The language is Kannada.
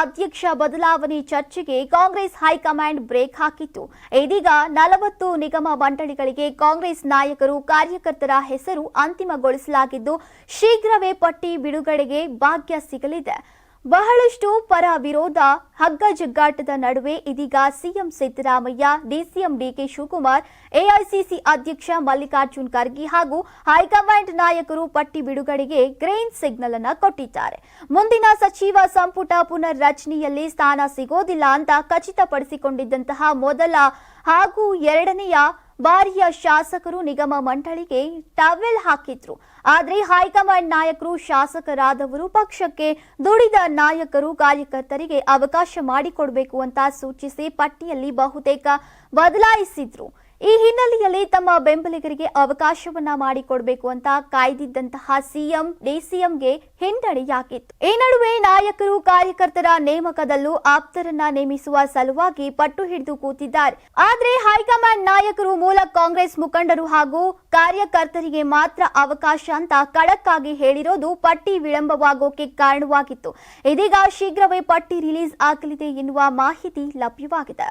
ಅಧ್ಯಕ್ಷ ಬದಲಾವಣೆ ಚರ್ಚೆಗೆ ಕಾಂಗ್ರೆಸ್ ಹೈಕಮಾಂಡ್ ಬ್ರೇಕ್ ಹಾಕಿತ್ತು. ಇದೀಗ ನಲವತ್ತು ನಿಗಮ ಮಂಡಳಿಗಳಿಗೆ ಕಾಂಗ್ರೆಸ್ ನಾಯಕರು ಕಾರ್ಯಕರ್ತರ ಹೆಸರು ಅಂತಿಮಗೊಳಿಸಲಾಗಿದ್ದು, ಶೀಘ್ರವೇ ಪಟ್ಟಿ ಬಿಡುಗಡೆಗೆ ಭಾಗ್ಯ ಸಿಗಲಿದೆ. ಬಹಳಷ್ಟು ಪರ ವಿರೋಧ ಹಗ್ಗ ಜಗ್ಗಾಟದ ನಡುವೆ ಇದೀಗ CM Siddaramaiah, DCM DK Shivakumar, AICC ಅಧ್ಯಕ್ಷ ಮಲ್ಲಿಕಾರ್ಜುನ್ ಖರ್ಗೆ ಹಾಗೂ ಹೈಕಮಾಂಡ್ ನಾಯಕರು ಪಟ್ಟಿ ಬಿಡುಗಡೆಗೆ ಗ್ರೀನ್ ಸಿಗ್ನಲ್ ಅನ್ನು ಕೊಟ್ಟಿದ್ದಾರೆ. ಮುಂದಿನ ಸಚಿವ ಸಂಪುಟ ಪುನರ್ ರಚನೆಯಲ್ಲಿ ಸ್ಥಾನ ಸಿಗೋದಿಲ್ಲ ಅಂತ ಖಚಿತಪಡಿಸಿಕೊಂಡಿದ್ದಂತಹ ಮೊದಲ ಹಾಗೂ ಎರಡನೆಯ ಬಾರಿಯ ಶಾಸಕರು ನಿಗಮ ಮಂಡಳಿಗೆ ಟವೆಲ್ ಹಾಕಿದ್ರು. ಆದ್ರೆ ಹೈಕಮಾಂಡ್ ನಾಯಕರು ಶಾಸಕರಾದವರು ಪಕ್ಷಕ್ಕೆ ದುಡಿದ ನಾಯಕರು ಕಾರ್ಯಕರ್ತರಿಗೆ ಅವಕಾಶ ಮಾಡಿಕೊಡಬೇಕು ಅಂತ ಸೂಚಿಸಿ ಪಟ್ಟಿಯಲ್ಲಿ ಬಹುತೇಕ ಬದಲಾಯಿಸಿದ್ರು. ಈ ಹಿನ್ನೆಲೆಯಲ್ಲಿ ತಮ್ಮ ಬೆಂಬಲಿಗರಿಗೆ ಅವಕಾಶವನ್ನ ಮಾಡಿಕೊಡಬೇಕು ಅಂತ ಕಾಯ್ದಿದ್ದಂತಹ ಸಿಎಂ, ಡಿಸಿಎಂಗೆ ಹಿನ್ನಡೆಯಾಗಿತ್ತು. ಈ ನಡುವೆ ನಾಯಕರು, ಕಾರ್ಯಕರ್ತರ ನೇಮಕದಲ್ಲೂ ಆಪ್ತರನ್ನ ನೇಮಿಸುವ ಸಲುವಾಗಿ ಪಟ್ಟು ಹಿಡಿದು ಕೂತಿದ್ದಾರೆ. ಆದ್ರೆ ಹೈಕಮಾಂಡ್ ನಾಯಕರು ಮೂಲ ಕಾಂಗ್ರೆಸ್ ಮುಖಂಡರು ಹಾಗೂ ಕಾರ್ಯಕರ್ತರಿಗೆ ಮಾತ್ರ ಅವಕಾಶ ಅಂತ ಖಡಕ್ ಆಗಿ ಹೇಳಿರೋದು ಪಟ್ಟಿ ವಿಳಂಬವಾಗೋಕೆ ಕಾರಣವಾಗಿತ್ತು. ಇದೀಗ ಶೀಘ್ರವೇ ಪಟ್ಟಿ ರಿಲೀಸ್ ಆಗಲಿದೆ ಎನ್ನುವ ಮಾಹಿತಿ ಲಭ್ಯವಾಗಿದೆ.